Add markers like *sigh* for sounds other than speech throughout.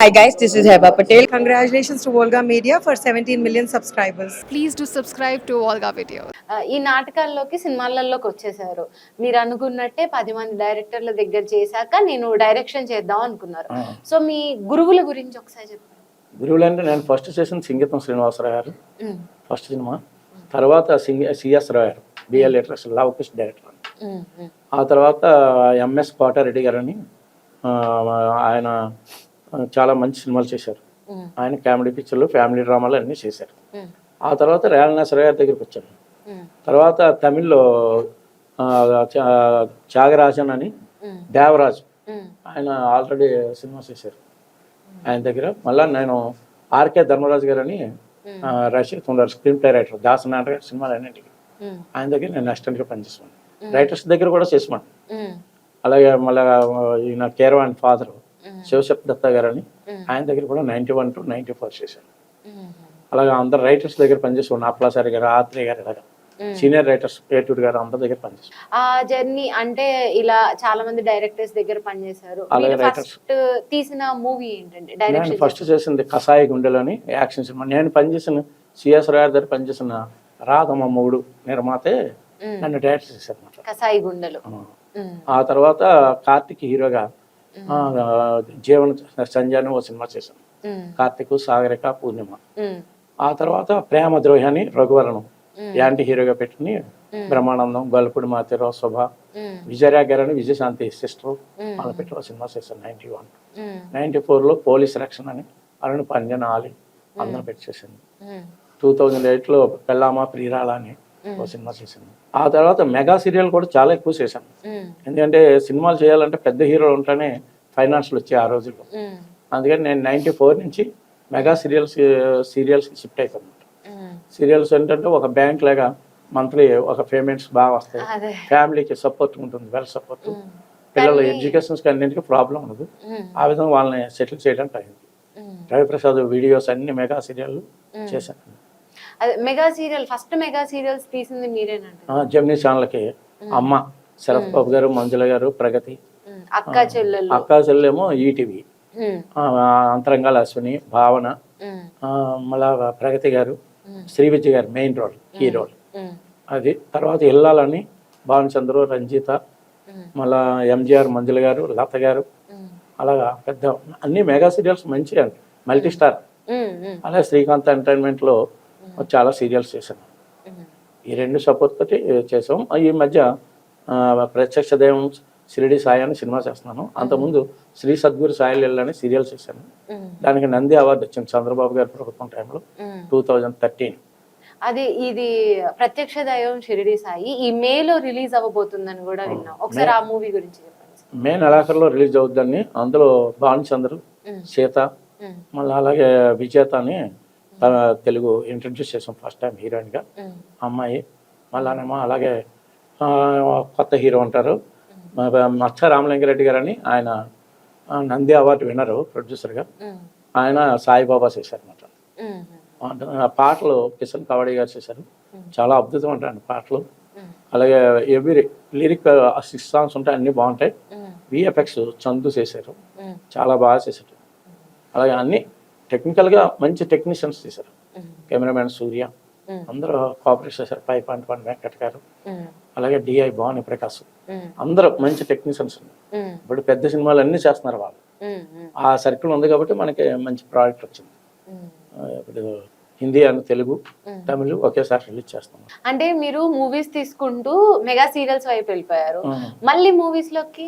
Hi guys, this is Heba Patel. Congratulations to Volga Media for 17 million subscribers. Please do subscribe to Volga video ఆ, ఈ నాటకాల్లోకి సినిమాలలోకి వచ్చేసారు. మీరు అనుకున్నట్టే పది మంది డైరెక్టర్ల దగ్గర చేశాక నేను డైరెక్షన్ చేద్దాం అనుకున్నారు. సో మీ గురువుల గురించి ఒకసారి చెప్పండి. గురువులు అంటే నేను ఫస్ట్ చేసిన సింగీతం శ్రీనివాసరావు గారు. First cinema. తర్వాత సిఎస్ రావు గారు. బిఎల్ లిటరేచర్ లవ్ కిష్ డైరెక్టర్ ఆ తర్వాత ఎంఎస్ కోటారెడ్డి గారు అని ఆయన చాలా మంచి సినిమాలు చేశారు. ఆయన కామెడీ పిక్చర్లు ఫ్యామిలీ డ్రామాలు అన్నీ చేశారు. ఆ తర్వాత రేలనేశ్వర గారి దగ్గరికి వచ్చాను. తర్వాత తమిళ్ళో త్యాగరాజన్ అని దేవరాజు. ఆయన ఆల్రెడీ సినిమా చేశారు. ఆయన దగ్గర మళ్ళీ నేను ఆర్కే ధర్మరాజు గారు అని రచయిత ఉన్నారు. స్క్రీన్ ప్లే రైటర్ దాసనాథ్ సినిమాలు అన్నింటికి ఆయన దగ్గర నేను అసిస్టెంట్గా పనిచేసాను రైటర్స్ దగ్గర కూడా చేసాను ఉమ్, అలాగే మళ్ళీ ఈయన కేరవాన్ ఫాదర్. Mm. శివశక్తి దత్త గారు అని. ఆయన దగ్గర కూడా ninety one to ninety four చేశాను అలాగే అందరు రైటర్స్ దగ్గర పనిచేసాను నాప్లాసారి గారు ఆత్రేయ గారు ఇలాగా. సీనియర్ రైటర్స్ పేటూరు గారు అందరి దగ్గర పనిచేసాను ఆ జర్నీ అంటే ఇలా చాలా మంది డైరెక్టర్స్ దగ్గర పనిచేశారు అలాగే. ఫస్ట్ తీసిన మూవీ ఏంటండి నేను ఫస్ట్ చేసింది కసాయి గుండెలోని యాక్షన్ సినిమా నేను పనిచేసిన సిఎస్ రాయర్ దగ్గర పనిచేసిన రాధమ్మ మూడు నిర్మాతే. నన్ను డైరెక్ట్ చేశారు కసాయి గుండెలు ఆ. తర్వాత కార్తిక్ హీరోగా జీవన సంజయ్ ఓ సినిమా చేశాను కార్తిక్ సాగరిక పూర్ణిమ. ఆ తర్వాత ప్రేమ ద్రోహి అని రఘువరణం. యాంటీ హీరోగా పెట్టుకుని బ్రహ్మానందం గల్పుడి మాతిరో శోభ ఉమ్, విజయరాగ్ గారు అని విజయశాంతి సిస్టర్. వాళ్ళ పెట్టి ఓ సినిమా చేశాను నైన్టీ వన్. నైన్టీ ఫోర్లో పోలీస్ రక్షణ అని అరుణ్ పంజన్ ఆలి అందరం పెట్టి ఉమ్, టూ థౌజండ్ ఎయిట్లో పెళ్ళామా ప్రియురాల అని ఓ సినిమా చేశాను. ఆ తర్వాత మెగా సీరియల్ కూడా చాలా ఎక్కువ చేశాను. ఎందుకంటే సినిమాలు చేయాలంటే పెద్ద హీరోలు ఉంటేనే ఫైనాన్షియల్ వచ్చాయి ఆ రోజుల్లో. అందుకని నేను నైంటీ ఫోర్ నుంచి మెగా సీరియల్స్ సీరియల్స్కి షిఫ్ట్ అయిపోయాను. ఉమ్. సీరియల్స్ ఏంటంటే ఒక బ్యాంక్ లాగా మంత్లీ ఒక పేమెంట్స్ బాగా వస్తాయి. ఫ్యామిలీకి సపోర్ట్ ఉంటుంది వెల్ సపోర్ట్. పిల్లల ఎడ్యుకేషన్స్కి అన్నింటికి ప్రాబ్లం ఉండదు. ఆ విధంగా వాళ్ళని సెటిల్ చేయడానికి అయింది. రవిప్రసాద్ వీడియోస్ అన్ని మెగా సీరియల్ చేశాను. Mega serial first mega serials తీసింది జెమినీ ఛానల్కి అమ్మ శరత్ బాబు గారు మంజుల గారు ప్రగతి. అక్క చెల్లెలు. అక్కా చెల్లెమో ఈటీవీ. అంతరంగాల అశ్విని భావన మళ్ళా ప్రగతి గారు శ్రీ గారు మెయిన్ రోల్ కీ రోల్. అది తర్వాత ఇల్లాలని భావనచంద్రు రంజిత మళ్ళా ఎంజిఆర్ మంజుల గారు లత గారు. అలాగా పెద్ద అన్ని మెగా సీరియల్స్ మంచిగా అండి మల్టీ స్టార్ అలాగే శ్రీకాంత్ ఎంటర్టైన్మెంట్లో చాలా సీరియల్స్ చేశాను. ఈ రెండు సపోర్ట్ తోటి చేసాం ఈ మధ్య ప్రత్యక్ష దైవం షిరిడి సాయి అని సినిమా చేస్తున్నాను. అంతకుముందు శ్రీ సద్గురు సాయి లీల అని సీరియల్ చేశాను. దానికి నంది అవార్డు వచ్చింది చంద్రబాబు గారి ప్రభుత్వం టైంలో. Two thousand thirteen. అది ఇది ప్రత్యక్ష దైవం షిరిడి సాయి ఈ మేలో రిలీజ్ అవ్వబోతుందని కూడా విన్నాం. ఒకసారి ఆ మూవీ గురించి. మే నెలాఖరులో రిలీజ్ అవుద్దని అందులో భానుచంద్ర సీత మళ్ళీ అలాగే విజేత అని తెలుగు ఇంట్రడ్యూస్ చేసాం ఫస్ట్ టైం హీరోయిన్గా అమ్మాయి మళ్ళానేమో అలాగే కొత్త హీరో ఉంటారు మచ్చ రామలింగారెడ్డి గారు అని ఆయన నంది అవార్డు విన్నరు ప్రొడ్యూసర్గా ఆయన సాయిబాబా ఆ పాటలు కిషన్ కవాడి గారు చేశారు. చాలా అద్భుతం ఉంటాయండి పాటలు. అలాగే ఎవ్రీ లిరిక్ సిక్స్ సాంగ్స్ ఉంటాయి అన్నీ బాగుంటాయి. విఎఫ్ఎక్స్ చందు చేశారు. చాలా బాగా చేశారు. అలాగే అన్ని టెక్నికల్గా మంచి టెక్నీషియన్స్ చేశారు. ఉమ్, కెమెరామెన్ సూర్య అందరూ కోఆపరేట్ చేశారు. పై పాయింట్ వన్ వెంకట్ గారు అలాగే డిఐ భవాని ప్రకాశ్. అందరూ మంచి టెక్నీషియన్స్ ఉమ్, ఇప్పుడు పెద్ద సినిమాలు అన్నీ చేస్తున్నారు వాళ్ళు. ఆ సర్కిల్ ఉంది కాబట్టి మనకి మంచి ప్రోడక్ట్ వచ్చింది. ఇప్పుడు హిందీ అండ్ తెలుగు తమిళ్ ఒకేసారి రిలీజ్ చేస్తాం అంటే మీరు మూవీస్ తీసుకుంటూ మెగా సీరియల్స్ వైపు వెళ్ళిపోయారు. మళ్ళీ మూవీస్లోకి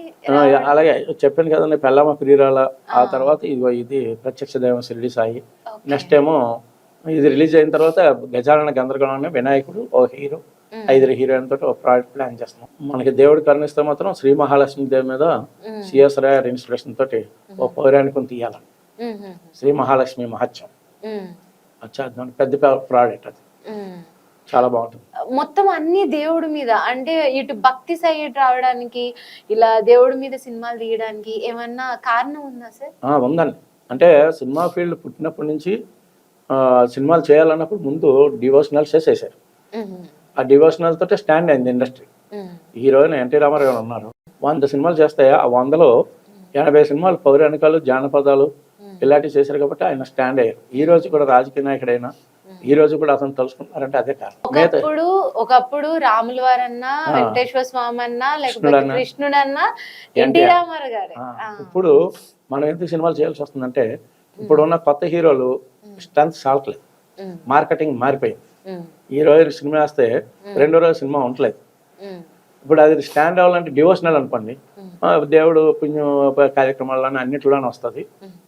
అలాగే చెప్పాను కదండి పెళ్ళమ్మ ప్రియురాల ఆ తర్వాత ఇది ఇది ప్రత్యక్ష దైవం షిరిడి సాయి. నెక్స్ట్ ఏమో ఇది రిలీజ్ అయిన తర్వాత గజానన గందరగోళం వినాయకుడు ఓ హీరో ఐదుగురు హీరోయిన్ తోటి ఒక ప్రాజెక్ట్ ప్లాన్ చేస్తున్నాం. మనకి దేవుడు కరుణిస్తే మాత్రం శ్రీ మహాలక్ష్మి దేవి మీద సిఎస్ రాయర్ ఇన్స్పిరేషన్ తోటి ఓ పౌరాణికం తీయాలి. ఉమ్, ఉమ్, శ్రీ మహాలక్ష్మి మహత్యం. పెద్ద ప్రాజెక్ట్ అది. చాలా బాగుంటుంది. మొత్తం అన్ని దేవుడి మీద అంటే ఇటు భక్తి సైడ్ రావడానికి ఇలా దేవుడి మీద సినిమాలు తీయడానికి ఏమన్నా కారణం ఉందా సార్? ఉందండి. అంటే సినిమా ఫీల్డ్ పుట్టినప్పటి నుంచి సినిమాలు చేయాలన్నప్పుడు ముందు డివోషనల్స్ చేసేసారు ఆ డివోషనల్ తోటే స్టాండ్ అయింది ఇండస్ట్రీ. హీరోయిన్ ఎన్టీ రామారావు గారు ఉన్నారు. వంద సినిమాలు చేస్తే ఆ వందలో ఎనభై సినిమాలు పౌరాణికాలు జానపదాలు ఇలాంటివి చేశారు కాబట్టి ఆయన స్టాండ్ అయ్యారు. ఈ రోజు కూడా రాజకీయ నాయకుడైనా ఈ రోజు కూడా అతను తలుసుకున్నారంటే అదే కారణం. ఒకప్పుడు ఒకప్పుడు రాముల వారన్నా. వెంకటేశ్వర స్వామి అన్నా లేకపోతే కృష్ణుడన్నా. ఎన్టీ. రామారావు గారే. ఇప్పుడు మనం ఎందుకు సినిమాలు చేయాల్సి వస్తుందంటే ఇప్పుడు ఉన్న కొత్త హీరోలు స్ట్రెంత్ చాలట్లేదు ఉమ్, మార్కెటింగ్ మారిపోయింది. ఈ రోజు సినిమా వేస్తే రెండో రోజు సినిమా ఉండలేదు. ఇప్పుడు అది స్టాండ్ అవ్వాలంటే డివోషనల్ అనుకోండి. దేవుడు పుణ్యం కార్యక్రమాల్లోనే అన్నింటిలోనే వస్తుంది.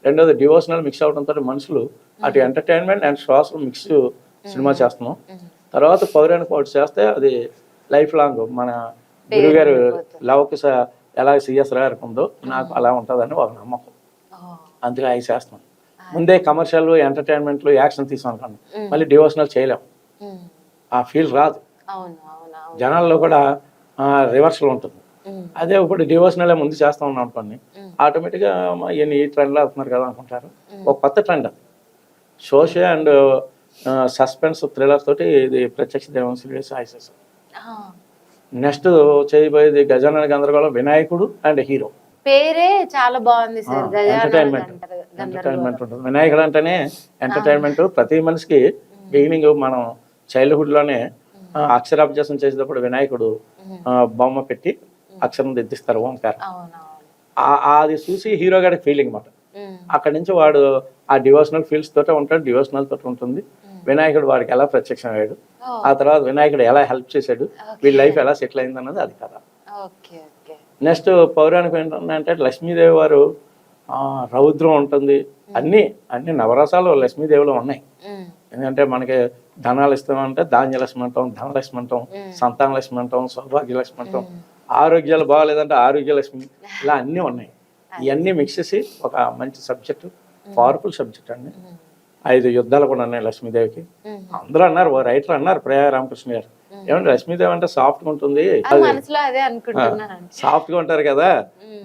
రెండోది డివోషనల్ మిక్స్ అవడంతో మనుషులు అటు entertainment and social mix cinema చేస్తున్నాం. తర్వాత పౌరాణిక ఒకటి చేస్తే అది లైఫ్ లాంగ్ మన గురుగారు లవకుశ ఎలా సిఎస్ గారికి ఉందో నాకు అలా ఉంటుందని ఒక నమ్మకం. అందుకే అవి చేస్తున్నాం ముందే కమర్షియల్ ఎంటర్టైన్మెంట్లు యాక్షన్ తీసాం అనుకోండి. మళ్ళీ డివోషనల్ చేయలేం. ఉమ్, ఆ ఫీల్ రాదు. జనాల్లో కూడా రివర్సల్ ఉంటుంది. అదే ఇప్పుడు డివోషనల్ ముందు చేస్తా ఉన్నాం అనుకోండి ఆటోమేటిక్గా ఈయన ఈ ట్రెండ్లో అవుతున్నారు కదా అనుకుంటారు. ఒక కొత్త ట్రెండ్ అది. సోషల్ అండ్ సస్పెన్స్ థ్రిల్లర్ తోటి ఇది ప్రత్యక్ష దేవం సిరీస్ ఆయిసెస్ ఆ. నెక్స్ట్ చేయబోయేది గజానన గందరగోళం వినాయకుడు అండ్ హీరో. పేరే చాలా బాగుంది సార్ ఎంటర్టైన్మెంట్ ఎంటర్టైన్మెంట్ ఉంటుంది. వినాయకుడు అంటేనే ఎంటర్టైన్మెంట్ ప్రతి మనిషికి బిగినింగ్ మనం చైల్డ్హుడ్లోనే అక్షరాభ్యాసం చేసేటప్పుడు వినాయకుడు బొమ్మ పెట్టి అక్షరం దిద్దిస్తారు ఓంకారం. అది చూసి హీరో గారికి ఫీలింగ్ అనమాట అక్కడి నుంచి వాడు ఆ డివోషనల్ ఫీల్డ్స్ తోటే ఉంటాడు డివోషనల్ తోటి ఉంటుంది. వినాయకుడు వాడికి ఎలా ప్రత్యక్షం అయ్యాడు. ఆ తర్వాత వినాయకుడు ఎలా హెల్ప్ చేశాడు వీళ్ళ లైఫ్ ఎలా సెటిల్ అయింది అన్నది అది కదా నెక్స్ట్ పౌరాణికం ఏంటంటే లక్ష్మీదేవి వారు ఆ, రౌద్రం ఉంటుంది. అన్ని అన్ని నవరసాలు లక్ష్మీదేవిలో ఉన్నాయి. ఎందుకంటే మనకి ధనాలు ఇస్తామంటే ధాన్య లక్ష్మి అంటాం ధనలక్ష్మి అంటాం సంతాన లక్ష్మి అంటాం సౌభాగ్య లక్ష్మి అంటాం ఆరోగ్యాలు బాగాలేదంటే ఆరోగ్య లక్ష్మి *laughs* ఇలా అన్నీ ఉన్నాయి. ఇవన్నీ మిక్స్ చేసి ఒక మంచి సబ్జెక్టు పవర్ఫుల్ సబ్జెక్ట్ అండి. ఐదు యుద్ధాలు కూడా ఉన్నాయి లక్ష్మీదేవికి. అందరూ అన్నారు రైటర్ అన్నారు ప్రియా రామకృష్ణ గారు. ఏమంటే లక్ష్మీదేవి అంటే సాఫ్ట్గా ఉంటుంది? అది మనసులో అదే అనుకుంటున్నాను సాఫ్ట్గా ఉంటారు కదా.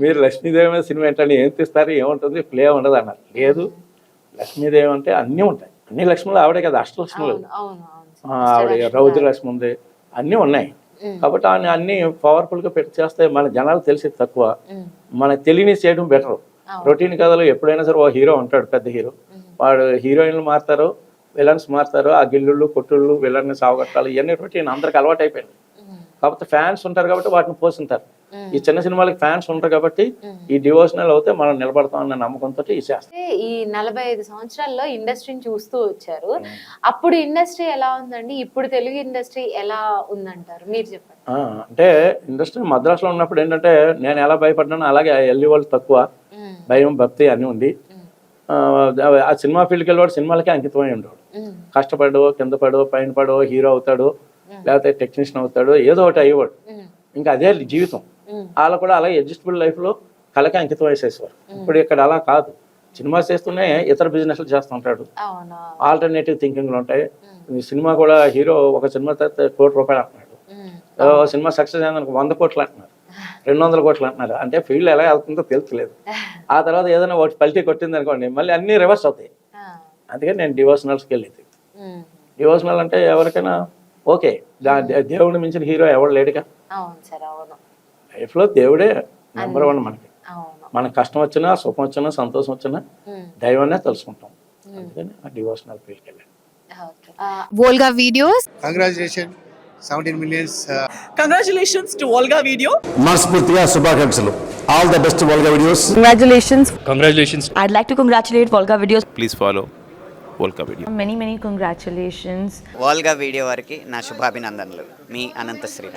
మీరు లక్ష్మీదేవి మీద సినిమా ఏంటంటే ఏం తీస్తారు ఏముంటుంది ప్లే ఉండదు అన్నారు. లేదు లక్ష్మీదేవి అంటే అన్నీ ఉంటాయి. అన్ని లక్ష్ములు ఆవిడే కదా అష్టలక్ష్ములు. ఆవిడ రౌద్ర లక్ష్మి ఉంది. అన్నీ ఉన్నాయి. కాబట్టి ఆయన అన్ని పవర్ఫుల్గా పెట్టి చేస్తే మన జనాలు తెలిసి తక్కువ. ఉమ్, మనకు తెలియని చేయడం బెటర్ రొటీన్ కథలు ఎప్పుడైనా సరే ఓ హీరో ఉంటాడు పెద్ద హీరో వాడు హీరోయిన్లు మారుతారు విలన్స్ మారుతారు ఆ గిల్లుళ్ళు కొట్టుళ్ళు విలన్ని సావగొట్టాలి ఇవన్నీ రొటీన్ అందరికి అలవాటు అయిపోయింది కాకపోతే ఫ్యాన్స్ ఉంటారు కాబట్టి వాటిని పోషింటారు మ్మ్. ఈ చిన్న సినిమాలకి ఫ్యాన్స్ ఉంటారు కాబట్టి ఈ డివోషనల్ అవుతే మనం నిలబడతాం అన్న నమ్మకంతో ఈ ఈ నలభై ఐదు సంవత్సరాల్లో ఇండస్ట్రీని చూస్తూ వచ్చారు. అప్పుడు ఇండస్ట్రీ ఎలా ఉందండి? ఇప్పుడు తెలుగు ఇండస్ట్రీ ఎలా ఉందంటారు? మీరు చెప్పండి. అంటే ఇండస్ట్రీ మద్రాసులో ఉన్నప్పుడు ఏంటంటే నేను ఎలా భయపడ్డానో అలాగే వెళ్ళి వాళ్ళు తక్కువ భయం భక్తి అన్నీ ఉండి ఆ, ఆ సినిమా ఫీల్డ్కి వెళ్ళేవాడు సినిమాలకే అంకితమై ఉండేవాడు. కష్టపడో కింద పడో పైన పడో హీరో అవుతాడు లేకపోతే టెక్నీషియన్ అవుతాడు ఏదో ఒకటి అయ్యేవాడు. ఇంకా అదే జీవితం. వాళ్ళు కూడా అలాగే అడ్జస్టబుల్ లైఫ్లో కళకి అంకితం వేసేసేవారు. ఇప్పుడు ఇక్కడ అలా కాదు. సినిమా చేస్తూనే ఇతర బిజినెస్లు చేస్తుంటాడు ఆల్టర్నేటివ్ థింకింగ్లు ఉంటాయి. సినిమా కూడా హీరో ఒక సినిమా తర్వాత కోటి రూపాయలు అంటున్నాడు. సినిమా సక్సెస్ అయిందనుకో వంద కోట్లు అంటున్నారు. రెండు వందల కోట్లు అంటున్నారు. అంటే ఫీల్డ్ ఎలా వెళ్తుందో తెలుస్తలేదు. *laughs* ఆ తర్వాత ఏదైనా ఒకటి పల్టీ కొట్టింది అనుకోండి మళ్ళీ అన్ని రివర్స్ అవుతాయి. ఆ, అందుకే నేను డివోషనల్స్కి వెళ్ళేది. డివోషనల్ అంటే ఎవరికైనా ఓకే దేవుడిని మించిన హీరో ఎవడు లేడుగా? లైఫ్లో దేవుడే నెంబర్ వన్ మనకి. మనకు కష్టం వచ్చినా సుఖం వచ్చినా సంతోషం వచ్చినా దైవాన్నే తెలుసుకుంటాం. అందుకని ఆ డివోషనల్ వీడియోస్? కంగ్రాచులేషన్ 17 వీడియో మనస్ఫూర్తిగా శుభాకాంక్షలు. Best Volga videos congratulations like to congratulate videos please follow Volga video many video వారికి నా శుభాభినందనలు. మీ అనంత శ్రీరామ్.